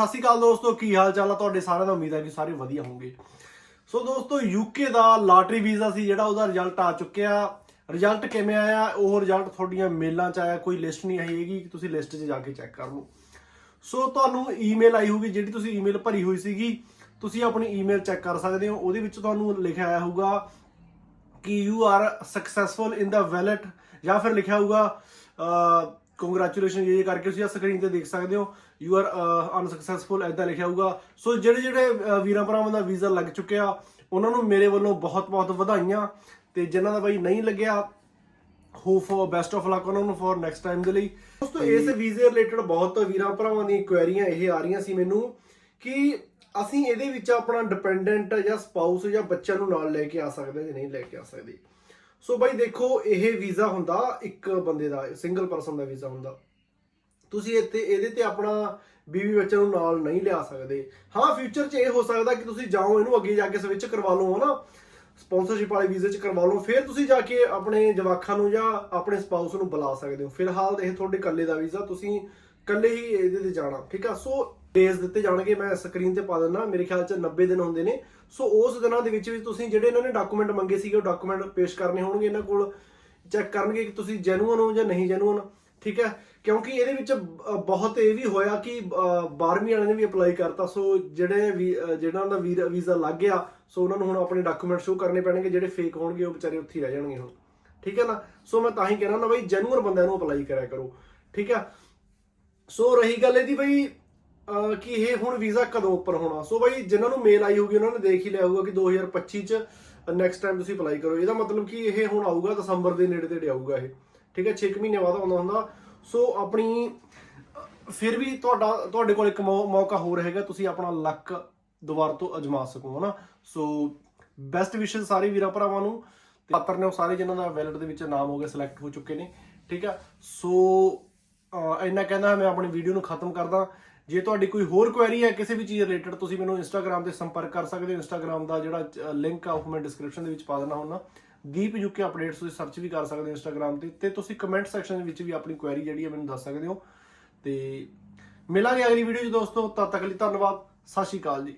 ਸਤਿ ਸ਼੍ਰੀ ਅਕਾਲ ਦੋਸਤੋ, ਕੀ ਹਾਲ ਚਾਲ ਆ ਤੁਹਾਡੇ ਸਾਰਿਆਂ ਦਾ? ਉਮੀਦ ਹੈ ਕਿ ਸਾਰੇ ਵਧੀਆ ਹੋਵੋਗੇ। ਸੋ ਦੋਸਤੋ ਯੂਕੇ ਦਾ ਲਾਟਰੀ ਵੀਜ਼ਾ ਸੀ ਜਿਹੜਾ ਉਹਦਾ ਰਿਜ਼ਲਟ ਆ ਚੁੱਕਿਆ। ਰਿਜ਼ਲਟ ਕਿਵੇਂ ਆਇਆ? ਉਹ ਰਿਜ਼ਲਟ ਤੁਹਾਡੀਆਂ ਮੇਲਾਂ 'ਚ ਆਇਆ। ਕੋਈ ਲਿਸਟ ਨਹੀਂ ਆਈ ਹੈਗੀ ਕਿ ਤੁਸੀਂ ਲਿਸਟ 'ਚ ਜਾ ਕੇ ਚੈੱਕ ਕਰ ਲਓ। ਸੋ ਤੁਹਾਨੂੰ ਈਮੇਲ ਆਈ ਹੋਊਗੀ, ਜਿਹੜੀ ਤੁਸੀਂ ਈਮੇਲ ਭਰੀ ਹੋਈ ਸੀਗੀ, ਤੁਸੀਂ ਆਪਣੀ ਈਮੇਲ ਚੈੱਕ ਕਰ ਸਕਦੇ ਹੋ। ਉਹਦੇ ਵਿੱਚ ਤੁਹਾਨੂੰ ਲਿਖਿਆ ਆਇਆ ਹੋਊਗਾ ਕਿ you are successful in the ballot ਜਾਂ ਫਿਰ ਲਿਖਿਆ ਹੋਊਗਾ ਕੰਗ੍ਰੈਚੁਲੇਸ਼ਨ ਇਹ ਕਰਕੇ ਤੁਸੀਂ ਆ ਸਕਰੀਨ ਤੇ ਦੇਖ ਸਕਦੇ ਹੋ। ਯੂ ਆਰ ਅਨਸਕਸੈਸਫੁਲ ਐਦਾਂ ਲਿਖਿਆ ਹੋਊਗਾ। ਸੋ ਜਿਹੜੇ ਜਿਹੜੇ ਵੀਰਾਂ ਭਰਾਵਾਂ ਦਾ ਵੀਜ਼ਾ ਲੱਗ ਚੁੱਕਿਆ ਉਹਨਾਂ ਨੂੰ ਮੇਰੇ ਵੱਲੋਂ ਬਹੁਤ ਬਹੁਤ ਵਧਾਈਆਂ। ਤੇ ਜਿਨ੍ਹਾਂ ਦਾ ਬਾਈ ਨਹੀਂ ਲੱਗਿਆ hope for best of luck ਉਹਨਾਂ ਨੂੰ ਫॉर ਨੈਕਸਟ ਟਾਈਮ ਦੇ ਲਈ। ਦੋਸਤੋ ਇਸ ਵੀਜ਼ੇ ਰਿਲੇਟਡ ਬਹੁਤ ਵੀਰਾਂ ਭਰਾਵਾਂ ਦੀਆਂ ਕੁਐਰੀਆਂ ਇਹ ਆ ਰਹੀਆਂ ਸੀ ਮੈਨੂੰ ਕਿ ਅਸੀਂ ਇਹਦੇ ਵਿੱਚ ਆਪਣਾ ਡਿਪੈਂਡੈਂਟ ਜਾਂ ਸਪਾਊਸ ਜਾਂ ਬੱਚਿਆਂ ਨੂੰ ਨਾਲ ਲੈ ਕੇ ਆ ਸਕਦੇ ਜਾਂ ਨਹੀਂ ਲੈ ਕੇ ਆ ਸਕਦੇ। ਸੋ ਬਾਈ ਦੇਖੋ, ਇਹ ਵੀਜ਼ਾ ਹੁੰਦਾ ਇੱਕ ਬੰਦੇ ਦਾ, ਸਿੰਗਲ ਪਰਸਨ ਦਾ ਵੀਜ਼ਾ ਹੁੰਦਾ। ਤੁਸੀਂ ਇੱਥੇ, ਇਹਦੇ ਤੇ ਆਪਣਾ ਬੀਵੀ ਬੱਚੇ ਨੂੰ ਨਾਲ ਨਹੀਂ ਲਿਆ ਸਕਦੇ। ਹਾਂ ਫਿਊਚਰ 'ਚ ਇਹ ਹੋ ਸਕਦਾ ਕਿ ਤੁਸੀਂ ਜਾਓ, ਇਹਨੂੰ ਅੱਗੇ ਜਾ ਕੇ ਸਵਿਚ ਕਰਵਾ ਲਓ, ਹਨਾ? ਸਪਾਂਸਰਸ਼ਿਪ ਵਾਲੇ ਵੀਜ਼ੇ 'ਚ ਕਰਵਾ ਲਓ, ਫਿਰ ਤੁਸੀਂ ਜਾ ਕੇ ਆਪਣੇ ਜਵਾਕਾਂ ਨੂੰ ਜਾਂ ਆਪਣੇ ਸਪਾਊਸ ਨੂੰ ਬੁਲਾ ਸਕਦੇ ਹੋ। ਫਿਲਹਾਲ ਇਹ ਤੁਹਾਡੇ ਇਕੱਲੇ ਦਾ ਵੀਜ਼ਾ, ਤੁਸੀਂ ਇਕੱਲੇ ਹੀ ਇਹਦੇ ਤੇ ਜਾਣਾ, ਠੀਕ ਆ? ਸੋ ਡੇਜ਼ ਦਿੱਤੇ ਜਾਣਗੇ, ਮੈਂ ਸਕਰੀਨ ਤੇ ਪਾ ਦਿੰਦਾ, ਮੇਰੇ ਖਿਆਲ 'ਚ 90 ਦਿਨ ਹੁੰਦੇ ਨੇ। ਸੋ ਉਸ ਦਿਨਾਂ ਦੇ ਵਿੱਚ ਵੀ ਤੁਸੀਂ ਜਿਹੜੇ ਇਹਨਾਂ ਨੇ ਡਾਕੂਮੈਂਟ ਮੰਗੇ ਸੀਗੇ, ਉਹ ਡਾਕੂਮੈਂਟ ਪੇਸ਼ ਕਰਨੇ ਹੋਣਗੇ ਇਹਨਾਂ ਕੋਲ। ਚੈੱਕ ਕਰਨਗੇ ਕਿ ਤੁਸੀਂ ਜੈਨੂਅਨ ਹੋ ਜਾਂ ਨਹੀਂ ਜੈਨੂਅਨ ਠੀਕ ਹੈ? ਕਿਉਂਕਿ ਇਹਦੇ ਵਿੱਚ ਬਹੁਤ ਇਹ ਵੀ ਹੋਇਆ ਕਿ 12ਵੀਂ ਵਾਲਿਆਂ ਨੇ ਵੀ ਅਪਲਾਈ ਕਰਤਾ। ਸੋ ਜਿਹੜੇ ਵੀ ਜਿਹੜਾ ਉਹਨਾਂ ਦਾ ਵੀਜ਼ਾ ਲੱਗ ਗਿਆ ਸੋ ਉਹਨਾਂ ਨੂੰ ਹੁਣ ਆਪਣੇ ਡਾਕੂਮੈਂਟ ਸ਼ੋ ਕਰਨੇ ਪੈਣਗੇ। ਜਿਹੜੇ ਫੇਕ ਹੋਣਗੇ, ਉਹ ਵਿਚਾਰੇ ਉੱਥੇ ਹੀ ਰਹਿ ਜਾਣਗੇ ਹੁਣ। ਠੀਕ ਹੈ ਨਾ? ਸੋ ਮੈਂ ਤਾਂ ਹੀ ਕਹਿਣਾ ਨਾ ਬਈ ਜੈਨੂਅਨ ਬੰਦਿਆਂ ਨੂੰ ਅਪਲਾਈ ਕਰਿਆ ਕਰੋ। ਠੀਕ ਹੈ? ਸੋ ਰਹੀ ਗੱਲ ਇਹਦੀ ਬਈ ਕਿ ਇਹ ਹੁਣ ਵੀਜ਼ਾ ਕਦੋਂ ਉੱਪਰ ਹੋਣਾ? ਸੋ ਬਈ ਜਿਨ੍ਹਾਂ ਨੂੰ ਮੇਲ ਆਈ ਹੋਊਗੀ, ਉਹਨਾਂ ਨੇ ਦੇਖ ਹੀ ਲਿਆ ਹੋਊਗਾ ਕਿ 2025 ਚ ਨੈਕਸਟ ਟਾਈਮ ਤੁਸੀਂ ਅਪਲਾਈ ਕਰੋ। ਇਹਦਾ ਮਤਲਬ ਕਿ ਇਹ ਹੁਣ ਆਊਗਾ, ਦਸੰਬਰ ਦੇ ਨੇੜੇ ਤੇੜੇ ਆਊਗਾ ਇਹ। ਠੀਕ ਹੈ 6 ਮਹੀਨੇ ਬਾਅਦ ਆਉਂਦਾ ਹੁੰਦਾ। ਸੋ ਆਪਣੀ ਫਿਰ ਵੀ ਤੁਹਾਡਾ, ਤੁਹਾਡੇ ਕੋਲ ਇੱਕ ਮੌਕਾ ਹੋਰ ਹੈਗਾ, ਤੁਸੀਂ ਆਪਣਾ ਲੱਕ ਦੁਬਾਰਾ ਤੋਂ ਅਜਮਾ ਸਕੋ, ਹਨਾ? ਸੋ ਬੈਸਟ ਵਿਸ਼ੇਸ ਸਾਰੇ ਵੀਰਾਂ ਭਰਾਵਾਂ ਨੂੰ। ਤੇ ਪਾਤਰ ਨੇ ਉਹ ਸਾਰੇ ਜਿਨ੍ਹਾਂ ਦਾ ਵੈਲਟ ਦੇ ਵਿੱਚ ਨਾਮ ਹੋ ਗਿਆ ਸਿਲੈਕਟ ਹੋ ਚੁੱਕੇ ਨੇ। ਠੀਕ ਆ ਸੋ ਇੰਨਾ ਕਹਿੰਦਾ ਮੈਂ ਆਪਣੀ ਵੀਡੀਓ ਨੂੰ ਖਤਮ ਕਰਦਾ। ਜੇ ਤੁਹਾਡੀ ਕੋਈ ਹੋਰ ਕੁਐਰੀ ਹੈ, ਕਿਸੇ ਵੀ ਚੀਜ਼ ਰਿਲੇਟਡ ਤੁਸੀਂ ਮੈਨੂੰ ਇੰਸਟਾਗ੍ਰam ਤੇ ਸੰਪਰਕ ਕਰ ਸਕਦੇ ਹੋ। ਇੰਸਟਾਗ੍ਰam ਦਾ ਜਿਹੜਾ ਲਿੰਕ ਆ, ਉਹ ਮੈਂ ਡਿਸਕ੍ਰਿਪਸ਼ਨ ਦੇ ਵਿੱਚ ਪਾ ਦੇਣਾ ਹੁੰਦਾ। ਦੀਪ ਯੂਕੇ ਅਪਡੇਟਸ ਤੁਸੀਂ ਸਰਚ ਵੀ ਕਰ ਸਕਦੇ ਹੋ ਇੰਸਟਾਗ੍ਰam ਤੇ। ਤੇ ਤੁਸੀਂ ਕਮੈਂਟ ਸੈਕਸ਼ਨ ਦੇ ਵਿੱਚ ਵੀ ਆਪਣੀ ਕੁਐਰੀ ਜਿਹੜੀ ਹੈ, ਮੈਨੂੰ ਦੱਸ ਸਕਦੇ ਹੋ। ਤੇ ਮਿਲਾਂਗੇ ਅਗਲੀ ਵੀਡੀਓ 'ਚ ਦੋਸਤੋ। ਤਦ ਤੱਕ ਲਈ ਧੰਨਵਾਦ। ਸਤਿ ਸ਼੍ਰੀ ਅਕਾਲ ਜੀ।